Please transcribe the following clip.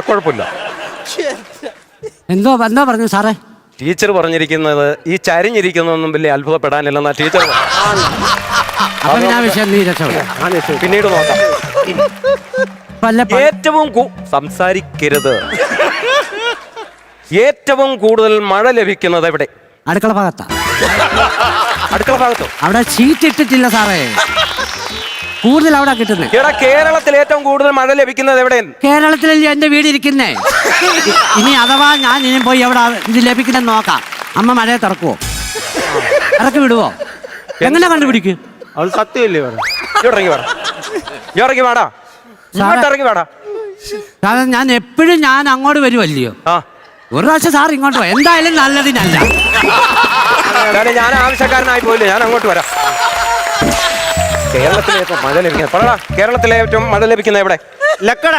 കുഴപ്പമില്ല. എന്തോ എന്താ പറഞ്ഞു സാറേ? ടീച്ചർ പറഞ്ഞിരിക്കുന്നത് ഈ ചരിഞ്ഞിരിക്കുന്നൊന്നും വലിയ അത്ഭുതപ്പെടാനില്ലെന്നാ ടീച്ചർ അപ്പൊ ഞാൻ ആ വിഷയം നീ രക്ഷപ്പെടും പിന്നീട് നോക്കാം. പ- ഏറ്റവും കൂ- സംസാരിക്കരുത്. ഏറ്റവും കൂടുതൽ മഴ ലഭിക്കുന്നത് എവിടെ? അടുക്കള ഭാഗത്താ. അടുക്കള ഭാഗത്തോ? അവിടെ ഷീറ്റ് ഇട്ടിട്ടില്ല സാറേ. കൂടുതൽ അവിടെ കിട്ടുന്നത്? എടാ കേരളത്തിൽ ഏറ്റവും കൂടുതൽ മഴ ലഭിക്കുന്നത് എവിടെ? കേരളത്തിലല്ലേ എന്റെ വീട് ഇരിക്കുന്നേ? ഇനി അഥവാ ഞാൻ ഇനി പോയി എവിടെ ഇത് ലഭിക്കുന്നെന്ന് നോക്കാം. അമ്മ മഴയെ തുറക്കുവോ? ഇറക്കി വിടുവോ? എങ്ങനെ കണ്ടുപിടിക്കും? അത് സത്യമല്ലേ ഇറങ്ങി വേടാ ഇറങ്ങി വേടാ. ഇങ്ങോട്ട് ഇറങ്ങി വേടാ. കാരണം ഞാൻ എപ്പോഴും ഞാൻ അങ്ങോട്ട് വരുമല്ലയോ ഒരു പ്രാവശ്യം സാർ ഇങ്ങോട്ട് പോ എന്തായാലും നല്ലതിനല്ല. ഞാൻ ആവശ്യക്കാരനായി പോയില്ലേ? ഞാൻ അങ്ങോട്ട് വരാം. കേരളത്തിലെ ഏറ്റവും മഴ ലഭിക്കുന്നത് പറടാ കേരളത്തിലെ ഏറ്റവും മഴ ലഭിക്കുന്നത് എവിടെ? ലക്കട.